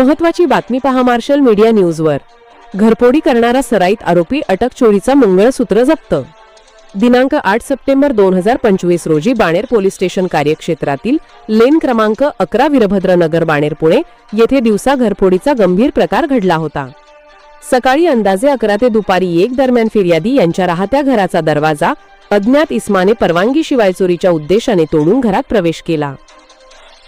महत्वाची बातमी पहा मार्शल मीडिया न्यूजवर. घरफोडी करणारा सराईत आरोपी अटक चोरीचा मंगळसूत्र जप्त. दिनांक आठ सप्टेंबर दोन हजार पंचवीस रोजी बाणेर पोलीस स्टेशन कार्यक्षेत्रातील लेन क्रमांक अकरा वीरभद्र नगर बाणेर पुणे येथे दिवसा घरफोडीचा गंभीर प्रकार घडला होता. सकाळी अंदाजे अकरा ते दुपारी एक दरम्यान फिर्यादी यांच्या राहत्या घराचा दरवाजा अज्ञात इस्माने परवानगीशिवाय चोरीच्या उद्देशाने तोडून घरात प्रवेश केला.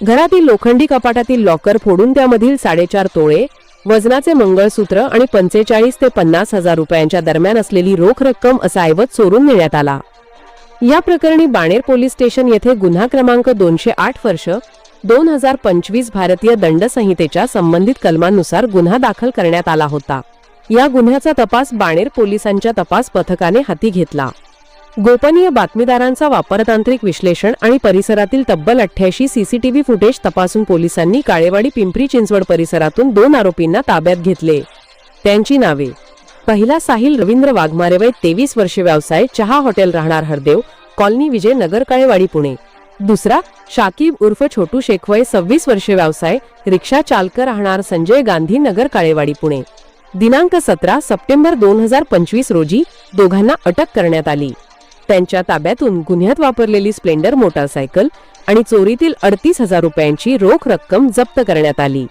घरातील लोखंडी कपाटातील लॉकर फोडून त्यामधील साडेचार तोळे वजनाचे मंगळसूत्र आणि पंचेचाळीस ते पन्नास हजार रुपयांच्या दरम्यान असलेली रोख रक्कम असा ऐवज चोरून नेण्यात आला. या प्रकरणी बाणेर पोलीस स्टेशन येथे गुन्हा क्रमांक दोनशे आठ वर्ष दोन हजार पंचवीस भारतीय दंड संहितेच्या संबंधित कलमांनुसार गुन्हा दाखल करण्यात आला होता. या गुन्ह्याचा तपास बाणेर पोलिसांच्या तपास पथकाने हाती घेतला. गोपनीय बातमीदारांचा वापर तांत्रिक विश्लेषण आणि परिसरातील तब्बल अठ्ठ्याऐंशी सीसीटीव्ही फुटेज तपासून पोलिसांनी काळेवाडी पिंपरी चिंचवड परिसरातून दोन आरोपींना ताब्यात घेतले. त्यांची नावे. पहिला साहिल रवींद्र वाघमारे वय तेवीस वर्ष व्यवसाय चहा हॉटेल राहणार हरदेव कॉलनी विजय नगर काळेवाडी पुणे. दुसरा शाकीब उर्फ छोटू शेखवय सव्वीस वर्ष व्यवसाय रिक्षा चालक राहणार संजय गांधी नगर काळेवाडी पुणे. दिनांक सतरा सप्टेंबर दोन हजार पंचवीस रोजी दोघांना अटक करण्यात आली. त्यांच्या ताब्यातून गुन्ह्यात वापरलेली स्प्लेंडर मोटारसायकल आणि चोरीतील अडतीस हजार रुपयांची रोख रक्कम जप्त करण्यात आली.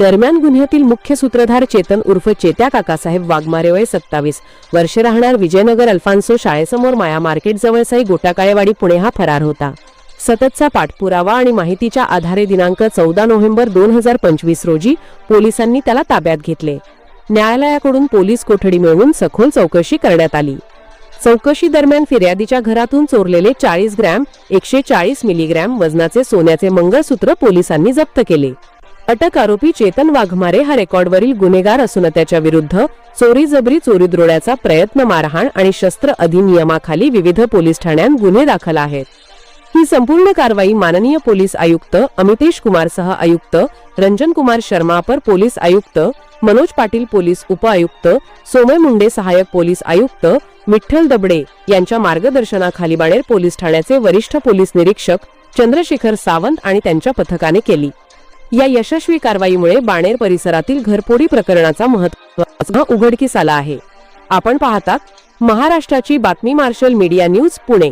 दरम्यान गुन्ह्यातील मुख्य सूत्रधार चेतन उर्फ चेत्या काकासाहेब वाघमारे वय सत्तावीस वर्ष राहणार विजयनगर अल्फान्सो शाळेसमोर माया मार्केट जवळ गोटाकाळेवाडी पुणे हा फरार होता. सततचा पाठपुरावा आणि माहितीच्या आधारे दिनांक चौदा नोव्हेंबर दोन हजार पंचवीस रोजी पोलिसांनी त्याला ताब्यात घेतले. न्यायालयाकडून पोलीस कोठडी मिळवून सखोल चौकशी करण्यात आली. चौकशी दरम्यान फिर्यादीच्या घरातून चोरलेले चाळीस ग्रॅम एकशे चाळीस मिलीग्रॅम वजनाचे सोन्याचे मंगळसूत्र पोलिसांनी जप्त केले. अटक आरोपी चेतन वाघमारे हा रेकॉर्डवरील गुन्हेगार असून त्याच्या विरुद्ध चोरी जबरी चोरी द्रोड्याचा प्रयत्न मारहाण आणि शस्त्र अधिनियमाखाली विविध पोलीस ठाण्यात गुन्हे दाखल आहेत. ही संपूर्ण कारवाई माननीय पोलीस आयुक्त अमितेश कुमार सह आयुक्त रंजन कुमार शर्मा अपर पोलीस आयुक्त मनोज पाटील पोलीस उपआयुक्त सोमय मुंडे सहाय्यक पोलीस आयुक्त विठ्ठल दबडे यांच्या मार्गदर्शनाखाली बाणेर पोलीस ठाण्याचे वरिष्ठ पोलीस निरीक्षक चंद्रशेखर सावंत आणि त्यांच्या पथकाने केली. या यशस्वी कारवाईमुळे बाणेर परिसरातील घरपोडी प्रकरणाचा महत्त्वाचा उघडकीस आला आहे. आपण पाहतात महाराष्ट्राची बातमी मार्शल मीडिया न्यूज पुणे.